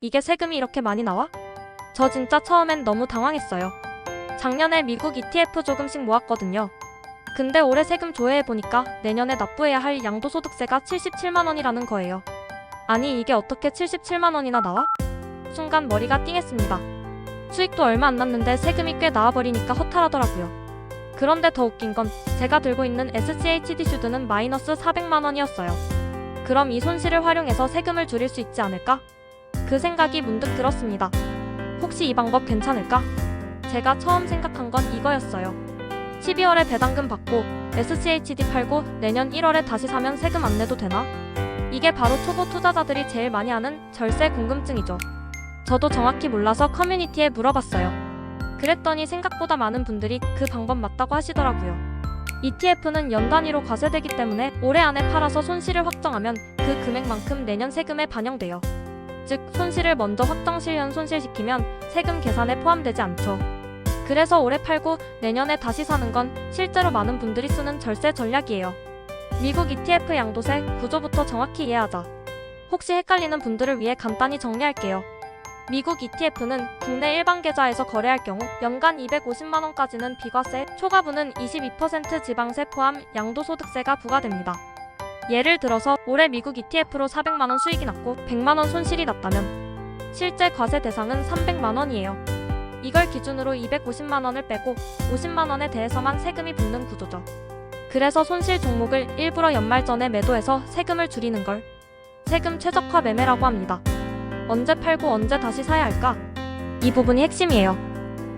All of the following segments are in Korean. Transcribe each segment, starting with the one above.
이게 세금이 이렇게 많이 나와? 저 진짜 처음엔 너무 당황했어요. 작년에 미국 ETF 조금씩 모았거든요. 근데 올해 세금 조회해보니까 내년에 납부해야 할 양도소득세가 77만 원이라는 거예요. 아니 이게 어떻게 77만 원이나 나와? 순간 머리가 띵했습니다. 수익도 얼마 안 났는데 세금이 꽤 나와버리니까 허탈하더라고요. 그런데 더 웃긴 건 제가 들고 있는 SCHD 슈드는 마이너스 400만 원이었어요. 그럼 이 손실을 활용해서 세금을 줄일 수 있지 않을까? 그 생각이 문득 들었습니다. 혹시 이 방법 괜찮을까? 제가 처음 생각한 건 이거였어요. 12월에 배당금 받고 SCHD 팔고 내년 1월에 다시 사면 세금 안 내도 되나? 이게 바로 초보 투자자들이 제일 많이 하는 절세 궁금증이죠. 저도 정확히 몰라서 커뮤니티에 물어봤어요. 그랬더니 생각보다 많은 분들이 그 방법 맞다고 하시더라고요. ETF는 연 단위로 과세되기 때문에 올해 안에 팔아서 손실을 확정하면 그 금액만큼 내년 세금에 반영돼요. 즉, 손실을 먼저 확정 실현 손실시키면 세금 계산에 포함되지 않죠. 그래서 올해 팔고 내년에 다시 사는 건 실제로 많은 분들이 쓰는 절세 전략이에요. 미국 ETF 양도세 구조부터 정확히 이해하자. 혹시 헷갈리는 분들을 위해 간단히 정리할게요. 미국 ETF는 국내 일반 계좌에서 거래할 경우 연간 250만 원까지는 비과세, 초과분은 22% 지방세 포함 양도소득세가 부과됩니다. 예를 들어서 올해 미국 ETF로 400만 원 수익이 났고 100만 원 손실이 났다면 실제 과세 대상은 300만 원이에요. 이걸 기준으로 250만 원을 빼고 50만 원에 대해서만 세금이 붙는 구조죠. 그래서 손실 종목을 일부러 연말 전에 매도해서 세금을 줄이는 걸 세금 최적화 매매라고 합니다. 언제 팔고 언제 다시 사야 할까? 이 부분이 핵심이에요.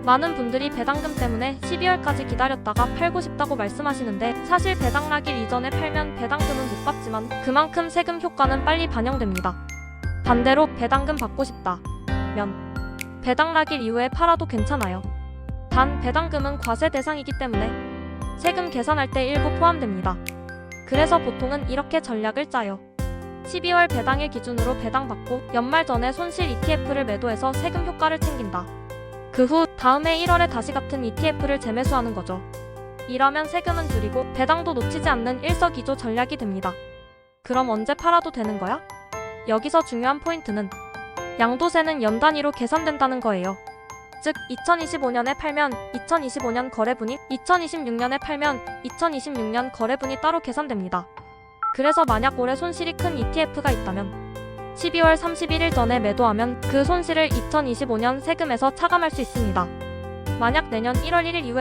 많은 분들이 배당금 때문에 12월까지 기다렸다가 팔고 싶다고 말씀하시는데 사실 배당 나길 이전에 팔면 배당금은 못 받지만 그만큼 세금 효과는 빨리 반영됩니다. 반대로 배당금 받고 싶다. 면 배당 나길 이후에 팔아도 괜찮아요. 단 배당금은 과세 대상이기 때문에 세금 계산할 때 일부 포함됩니다. 그래서 보통은 이렇게 전략을 짜요. 12월 배당일 기준으로 배당받고 연말 전에 손실 ETF를 매도해서 세금 효과를 챙긴다. 그 후 다음해 1월에 다시 같은 ETF를 재매수하는 거죠. 이러면 세금은 줄이고 배당도 놓치지 않는 일석이조 전략이 됩니다. 그럼 언제 팔아도 되는 거야? 여기서 중요한 포인트는 양도세는 연 단위로 계산된다는 거예요. 즉 2025년에 팔면 2025년 거래분이 2026년에 팔면 2026년 거래분이 따로 계산됩니다. 그래서 만약 올해 손실이 큰 ETF가 있다면 12월 31일 전에 매도하면 그 손실을 2025년 세금에서 차감할 수 있습니다. 만약 내년 1월 1일 이후에